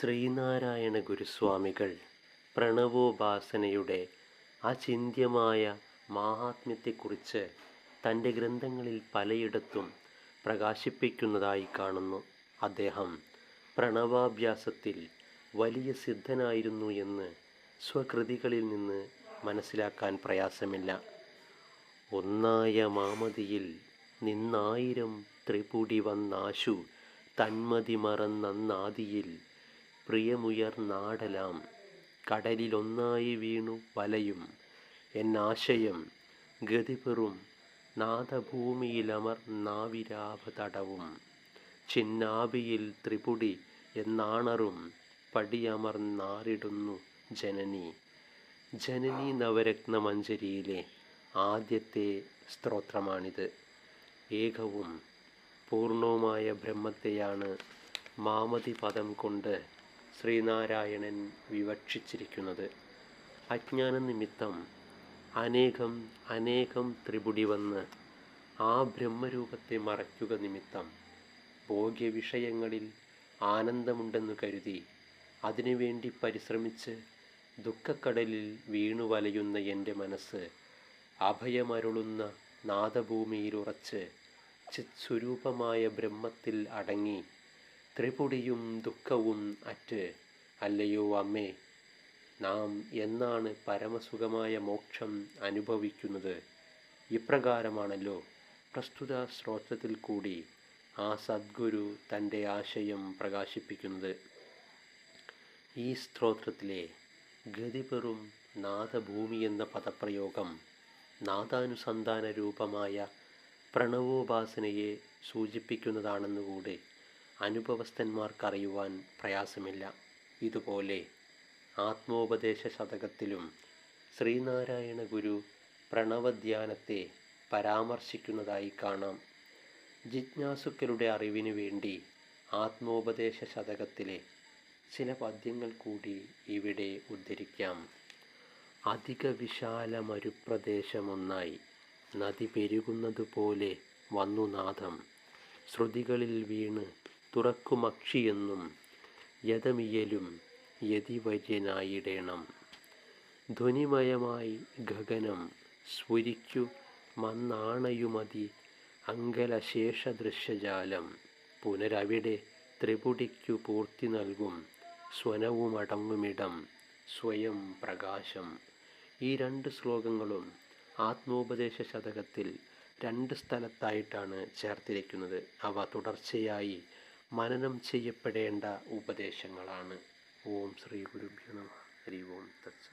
ശ്രീനാരായണ ഗുരുസ്വാമികൾ പ്രണവോപാസനയുടെ അചിന്യമായ മാഹാത്മ്യത്തെക്കുറിച്ച് തന്റെ ഗ്രന്ഥങ്ങളിൽ പലയിടത്തും പ്രകാശിപ്പിക്കുന്നതായി കാണുന്നു. അദ്ദേഹം പ്രണവാഭ്യാസത്തിൽ വലിയ സിദ്ധനായിരുന്നു എന്ന് സ്വകൃതികളിൽ നിന്ന് മനസ്സിലാക്കാൻ പ്രയാസമില്ല. ഒന്നായ മാമതിയിൽ നിന്നായിരം ത്രിപുടി വന്നാശു തന്മതി മറന്നന്നാദിയിൽ പ്രിയമുയർന്നാടലാം കടലിലൊന്നായി വീണു വലയും എന്നാശയം ഗതിപെറും നാദഭൂമിയിലമർ നാവിരാഭ തടവും ചിന്നാബിയിൽ ത്രിപുടി എന്നാണറും പടിയമർന്നാറിടുന്നു ജനനി. ജനനി നവരത്നമഞ്ജരിയിലെ ആദ്യത്തെ സ്ത്രോത്രമാണിത് ഏകവും പൂർണവുമായ ബ്രഹ്മത്തെയാണ് മാമതി പദം കൊണ്ട് ശ്രീനാരായണൻ വിവക്ഷിച്ചിരിക്കുന്നത് അജ്ഞാന നിമിത്തം അനേകം അനേകം ത്രിപുടി വന്ന് ആ ബ്രഹ്മരൂപത്തെ മറയ്ക്കുക നിമിത്തം ഭോഗ്യവിഷയങ്ങളിൽ ആനന്ദമുണ്ടെന്ന് കരുതി അതിനുവേണ്ടി പരിശ്രമിച്ച് ദുഃഖക്കടലിൽ വീണു വലയുന്ന എന്റെ മനസ്സ് അഭയമരുളുന്ന നാദഭൂമിയിലുറച്ച് ചിത്സ്വരൂപമായ ബ്രഹ്മത്തിൽ അടങ്ങി ത്രിപുടിയും ദുഃഖവും അറ്റ് അല്ലയോ അമ്മേ നാം എന്നാണ് പരമസുഖമായ മോക്ഷം അനുഭവിക്കുന്നത്? ഇപ്രകാരമാണല്ലോ. പ്രസ്തുത ശ്രോത്രത്തിൽ കൂടി ആ സദ്ഗുരു തന്റെ ആശയം പ്രകാശിപ്പിക്കുന്നത്. ഈ സ്ത്രോത്രത്തിലെ ഗതിപെറും നാദഭൂമി എന്ന പദപ്രയോഗം നാദാനുസന്ധാന രൂപമായ പ്രണവോപാസനയെ സൂചിപ്പിക്കുന്നതാണെന്നുകൂടി അനുഭവസ്ഥന്മാർക്കറിയുവാൻ പ്രയാസമില്ല. ഇതുപോലെ ആത്മോപദേശ ശതകത്തിലും ശ്രീനാരായണ ഗുരു പ്രണവധ്യാനത്തെ പരാമർശിക്കുന്നതായി കാണാം. ജിജ്ഞാസുക്കളുടെ അറിവിനു വേണ്ടി ആത്മോപദേശ ശതകത്തിലെ ചില പദ്യങ്ങൾ കൂടി ഇവിടെ ഉദ്ധരിക്കാം. അധിക വിശാലമരുപ്രദേശമൊന്നായി നദി പെരുകുന്നതുപോലെ വന്നു നാദം ശ്രുതികളിൽ വീണ് തുറക്കുമക്ഷിയെന്നും യഥമിയലും യതിവര്യനായിടേണം ധ്വനിമയമായി ഗഗനം സ്ഫുരിക്കു മന്നാണയുമതി അങ്കലശേഷദൃശ്യജാലം. പുനരവിടെ ത്രിപുടിക്കു പൂർത്തി നൽകും സ്വനവുമടങ്ങുമിടം സ്വയം പ്രകാശം. ഈ രണ്ട് ശ്ലോകങ്ങളും ആത്മോപദേശ ശതകത്തിൽ രണ്ട് സ്ഥലത്തായിട്ടാണ് ചേർത്തിരിക്കുന്നത്. അവ തുടർച്ചയായി മനനം ചെയ്യപ്പെടേണ്ട ഉപദേശങ്ങളാണ്. ഓം ശ്രീ ഗുരുഭ്യോ നമ. ഹരി ഓം തത്സ.